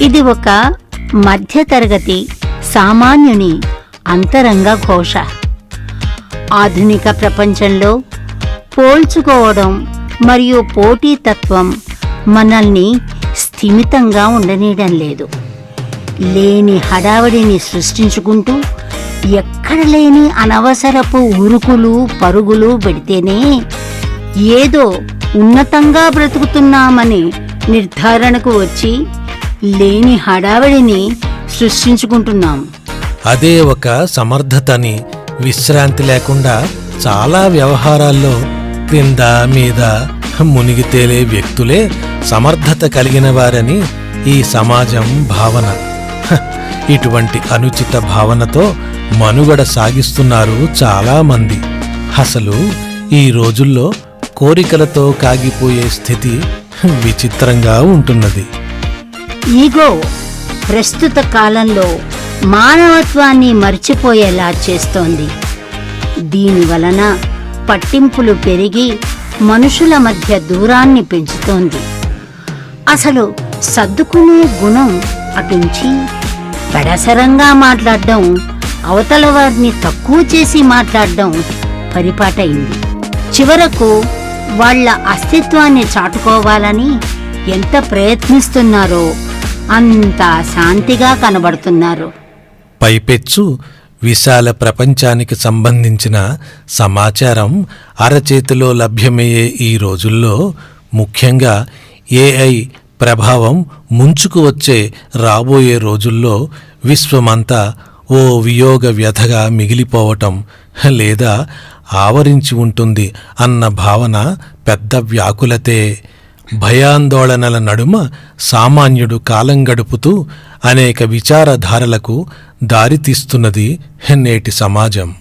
ఇది ఒక మధ్యతరగతి సామాన్యుని అంతరంగ ఘోష. ఆధునిక ప్రపంచంలో పోల్చుకోవడం మరియు పోటీతత్వం మనల్ని స్థిమితంగా ఉండనీయడం లేదు. లేని హడావడిని సృష్టించుకుంటూ ఎక్కడ లేని అనవసరపు ఉరుకులు పరుగులు పెడితేనే ఏదో ఉన్నతంగా బ్రతుకుతున్నామని నిర్ధారణకు వచ్చి లేని హడావడిని సృష్టించుకుంటున్నాం. అదే ఒక సమర్థతని విశ్రాంతి లేకుండా చాలా వ్యవహారాల్లో క్రింద మీద మునిగి తేలే వ్యక్తులే సమర్థత కలిగిన వారని ఈ సమాజం భావన. ఇటువంటి అనుచిత భావనతో మనుగడ సాగిస్తున్నారు చాలామంది అసలు ఈ రోజుల్లో కోరికలతో కాగిపోయే స్థితి విచిత్రంగా ఉంటున్నది. ఈగో ప్రస్తుత కాలంలో మానవత్వాన్ని మర్చిపోయేలా చేస్తోంది. దీని వలన పట్టింపులు పెరిగి మనుషుల మధ్య దూరాన్ని పెంచుతోంది. అసలు సర్దుకునే గుణం అటుంచి పెడసరంగా మాట్లాడడం అవతల వారిని తక్కువ చేసి మాట్లాడడం పరిపాటైంది. చివరకు వాళ్ళ అస్తిత్వాన్ని చాటుకోవాలని ఎంత ప్రయత్నిస్తున్నారో అంత శాంతిగా కనబడుతున్నారు. పైపెచ్చు విశాల ప్రపంచానికి సంబంధించిన సమాచారం అరచేతిలో లభ్యమయ్యే ఈ రోజుల్లో ముఖ్యంగా ఏఐ ప్రభావం ముంచుకు వచ్చే రాబోయే రోజుల్లో విశ్వమంతా ఓ వియోగ వ్యధగా మిగిలిపోవటం లేదా ఆవరించి ఉంటుంది అన్న భావన పెద్ద వ్యాకులతే. భయాందోళనల నడుమ సామాన్యుడు కాలం గడుపుతూ అనేక విచారధారలకు దారితీస్తున్నది నేటి సమాజం.